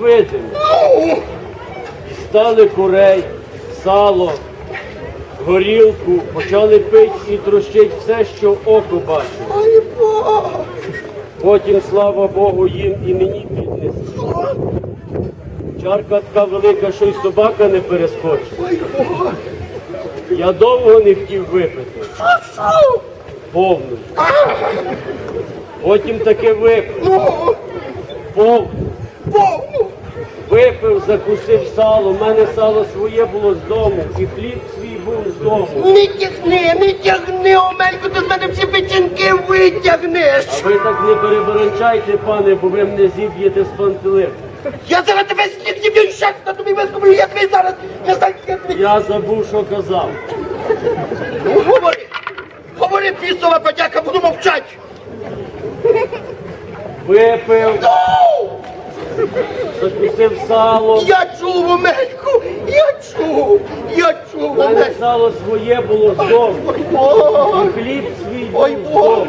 видимо. Дістали курей, сало, горілку, почали пити і трощить все, що око Бог! Потім, слава Богу, їм і мені піднесли. Чарка така велика, що й собака не перескочить. Я довго не хотів випити. Повну. Потім таки випив. Ну, повну! Випив, закусив сало. У мене сало своє було з дому, і хліб свій був з дому. Не тягни, не тягни, Омелько, ти з мене всі печінки витягнеш! А ви так не переборончайте, пане, бо ви мене зіб'єте з пантелику. Я зараз тебе сніг зіб'ю щас на тобі вискублю, я тобі зараз не знаю, як тобі. Я забув, що казав. Ну, говори! Говори, пісова подяка, буду мовчати! Випив! Закусив сало. Я чув, Омельку! Я чув! Я чув, мене Омельку! сало своє було з дому. Ой, Бог! І хліб свій Ой, був з Бог! дому.